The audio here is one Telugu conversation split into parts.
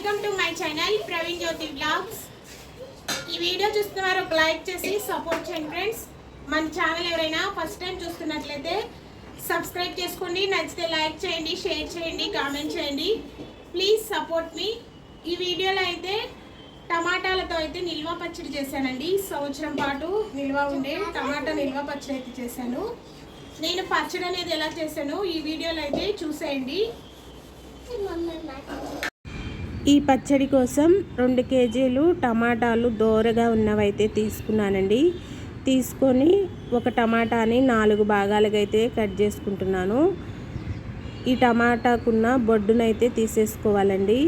Welcome to my channel Praveen Jyothi vlogs ఈ వీడియో చూస్తున్న వారు ఒక లైక్ చేసి సపోర్ట్ చేయండి ఫ్రెండ్స్ మన ఛానల్ ఎవరైనా ఫస్ట్ టైం చూస్తున్నట్లయితే సబ్స్క్రైబ్ చేసుకోండి నచ్చితే లైక్ చేయండి షేర్ చేయండి కామెంట్ చేయండి. ప్లీజ్ సపోర్ట్ మీ ఈ వీడియోలో అయితే టమాటాలతో అయితే నిల్వ పచ్చడి చేశానండి. సంవత్సరం పాటు నిల్వ ఉండే టమాటా నిల్వ పచ్చడి అయితే చేశాను. నేను పచ్చడి అనేది ఎలా చేశాను ఈ వీడియోలో అయితే చూసేయండి. ఈ పచ్చడి కోసం రెండు కేజీలు టమాటాలు దోరగా ఉన్నవైతే తీసుకున్నానండి. తీసుకొని ఒక టమాటాని నాలుగు భాగాలుగా అయితే కట్ చేసుకుంటున్నాను. ఈ టమాటాకున్న బొడ్డునైతే తీసేసుకోవాలండి.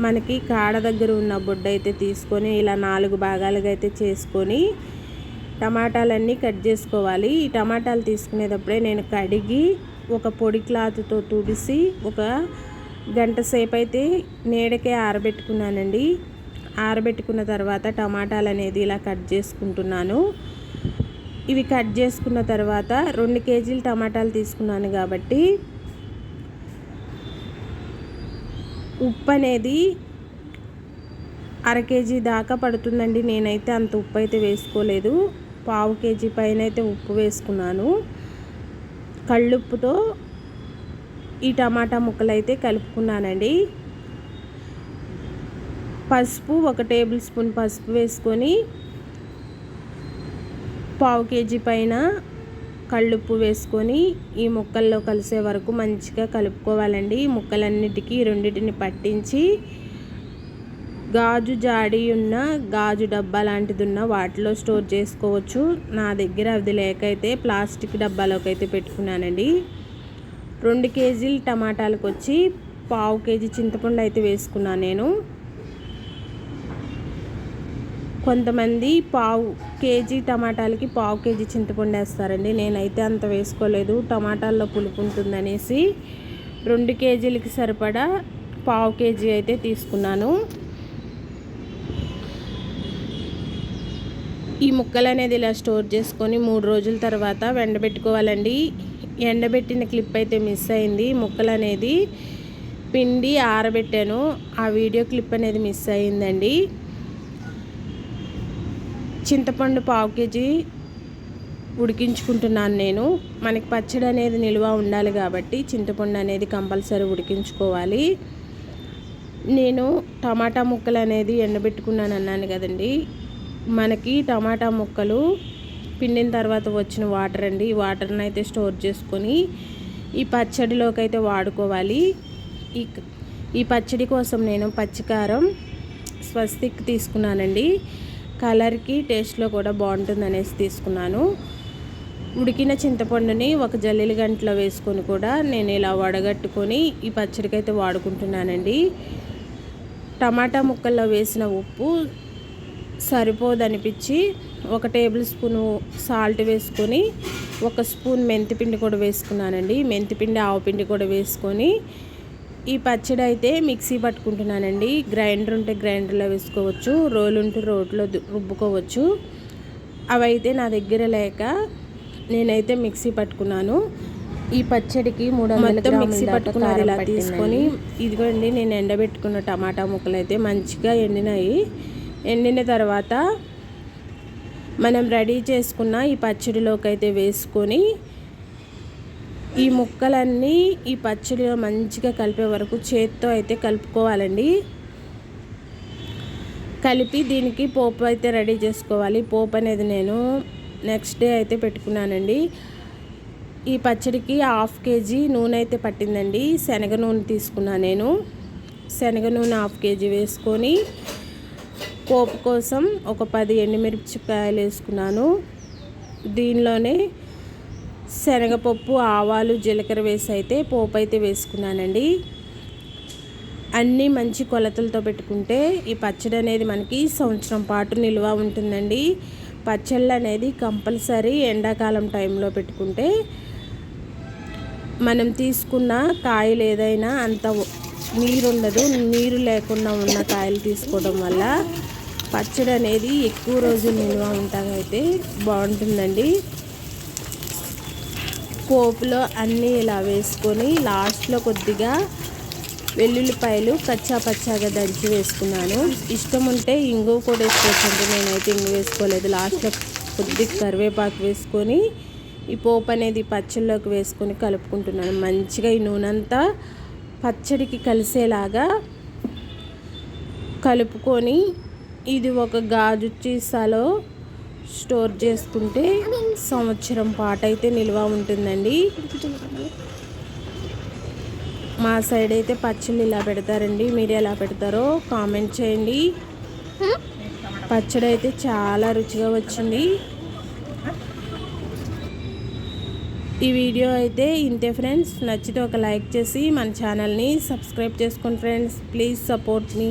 మనకి కాడ దగ్గర ఉన్న బొడ్డు అయితే తీసుకొని ఇలా నాలుగు భాగాలుగా అయితే చేసుకొని టమాటాలన్నీ కట్ చేసుకోవాలి. ఈ టమాటాలు తీసుకునేటప్పుడే నేను కడిగి ఒక పొడి క్లాత్తో తుడిసి ఒక గంట సేపు అయితే నేడకే ఆరబెట్టుకున్నానండి. ఆరబెట్టుకున్న తర్వాత టమాటాలు అనేది ఇలా కట్ చేసుకుంటున్నాను. ఇవి కట్ చేసుకున్న తర్వాత రెండు కేజీలు టమాటాలు తీసుకున్నాను కాబట్టి ఉప్పు అనేది అర కేజీ దాకా పడుతుందండి. నేనైతే అంత ఉప్పు అయితే వేసుకోలేదు. పావు కేజీ పైన అయితే ఉప్పు వేసుకున్నాను. కళ్ళుప్పుతో ఈ టమాటా ముక్కలు అయితే కలుపుకున్నానండి. పసుపు ఒక టేబుల్ స్పూన్ పసుపు వేసుకొని పావు కేజీ పైన కళ్ళుప్పు వేసుకొని ఈ ముక్కల్లో కలిసే వరకు మంచిగా కలుపుకోవాలండి. ముక్కలన్నిటికీ రెండింటిని పట్టించి గాజు జాడి ఉన్న గాజు డబ్బా లాంటిది ఉన్న వాటిలో స్టోర్ చేసుకోవచ్చు. నా దగ్గర అది లేకైతే ప్లాస్టిక్ డబ్బాలోకి అయితే పెట్టుకున్నానండి. రెండు కేజీలు టమాటాలకు వచ్చి పావు కేజీ చింతపండు అయితే వేసుకున్నాను నేను. కొంతమంది పావు కేజీ టమాటాలకి పావు కేజీ చింతపండు వేస్తారండి. నేనైతే అంత వేసుకోలేదు. టమాటాల్లో పులుపు ఉంటుందనేసి రెండు కేజీలకి సరిపడా పావు కేజీ అయితే తీసుకున్నాను. ఈ ముక్కలు అనేది ఇలా స్టోర్ చేసుకొని మూడు రోజుల తర్వాత ఎండబెట్టుకోవాలండి ఎండబెట్టిన క్లిప్ అయితే మిస్ అయింది. ముక్కలు అనేది పిండి ఆరబెట్టాను. ఆ వీడియో క్లిప్ అనేది మిస్ అయిందండి. చింతపండు పావు కేజీ ఉడికించుకుంటున్నాను నేను. మనకి పచ్చడి అనేది నిల్వ ఉండాలి కాబట్టి చింతపండు అనేది కంపల్సరీ ఉడికించుకోవాలి. నేను టమాటా ముక్కలు అనేది ఎండబెట్టుకున్నాను అన్నాను కదండి. మనకి టమాటా ముక్కలు పిండిన తర్వాత వచ్చిన వాటర్ అండి. ఈ వాటర్ని అయితే స్టోర్ చేసుకొని ఈ పచ్చడిలోకి అయితే వాడుకోవాలి. ఈ ఈ పచ్చడి కోసం నేను పచ్చికారం స్వస్తిక్ తీసుకున్నానండి. కలర్కి టేస్ట్లో కూడా బాగుంటుంది అనేసి తీసుకున్నాను. ఉడికిన చింతపండుని ఒక జల్లెల గంటలో వేసుకొని కూడా నేను ఇలా వడగట్టుకొని ఈ పచ్చడికి అయితే వాడుకుంటున్నానండి. టమాటా ముక్కల్లో వేసిన ఉప్పు సరిపోదనిపించి ఒక టేబుల్ స్పూను సాల్ట్ వేసుకొని ఒక స్పూన్ మెంతిపిండి కూడా వేసుకున్నానండి. మెంతిపిండి ఆవుపిండి కూడా వేసుకొని ఈ పచ్చడి అయితే మిక్సీ పట్టుకుంటున్నానండి. గ్రైండర్ ఉంటే గ్రైండర్లో వేసుకోవచ్చు రోలు ఉంటే రోట్లో రుబ్బుకోవచ్చు. అవైతే నా దగ్గర లేక నేనైతే మిక్సీ పట్టుకున్నాను. ఈ పచ్చడికి మూడు వందల మిక్సీ పట్టుకున్నది ఇలా తీసుకొని. ఇదిగోండి నేను ఎండబెట్టుకున్న టమాటా ముక్కలు అయితే మంచిగా ఎండినాయి. ఎండిన తర్వాత మనం రెడీ చేసుకున్న ఈ పచ్చడిలోకి అయితే వేసుకొని ఈ ముక్కలన్నీ ఈ పచ్చడిలో మంచిగా కలిపే వరకు చేత్తో అయితే కలుపుకోవాలండి. కలిపి దీనికి పోపు అయితే రెడీ చేసుకోవాలి. పోపు అనేది నేను నెక్స్ట్ డే అయితే పెట్టుకున్నానండి. ఈ పచ్చడికి హాఫ్ కేజీ నూనె అయితే పట్టిందండి. శనగ నూనె తీసుకున్నా నేను. శనగ నూనె హాఫ్ కేజీ వేసుకొని పోపు కోసం ఒక పది ఎండుమిరపకాయలు వేసుకున్నాను. దీనిలోనే శనగపప్పు ఆవాలు జీలకర్ర వేసి అయితే పోపు అయితే వేసుకున్నానండి. అన్నీ మంచి కొలతలతో పెట్టుకుంటే ఈ పచ్చడి అనేది మనకి సంవత్సరం పాటు నిల్వ ఉంటుందండి. పచ్చళ్ళు అనేది కంపల్సరీ ఎండాకాలం టైంలో పెట్టుకుంటే మనం తీసుకున్న కాయలు ఏదైనా అంత నీరు ఉండదు నీరు లేకుండా ఉన్న కాయలు తీసుకోవడం వల్ల పచ్చడి అనేది ఎక్కువ రోజులు నిల్వ ఉంటాగైతే బాగుంటుందండి. పోపులో అన్నీ ఇలా వేసుకొని లాస్ట్లో కొద్దిగా వెల్లుల్లిపాయలు కచ్చా పచ్చాగా దంచి వేసుకున్నాను. ఇష్టం ఉంటే ఇంగు కూడా వేసుకోవచ్చు నేనైతే ఇంగు వేసుకోలేదు. లాస్ట్లో కొద్దిగా కరివేపాకు వేసుకొని ఈ పోపు అనేది పచ్చళ్ళలోకి వేసుకొని కలుపుకుంటున్నాను. మంచిగా ఈ నూనె అంతా పచ్చడికి కలిసేలాగా కలుపుకొని ఇది ఒక గాజు చీసాలో స్టోర్ చేసుకుంటే సంవత్సరం పాటు అయితే నిల్వ ఉంటుందండి. మా సైడ్ అయితే పచ్చళ్ళు ఇలా పెడతారండి. మీరు ఎలా పెడతారో కామెంట్ చేయండి. పచ్చడి అయితే చాలా రుచిగా వచ్చింది. ఈ వీడియో అయితే ఇంతే ఫ్రెండ్స్. నచ్చితే ఒక లైక్ చేసి మన ఛానల్ని సబ్స్క్రైబ్ చేసుకోండి ఫ్రెండ్స్. Please support me.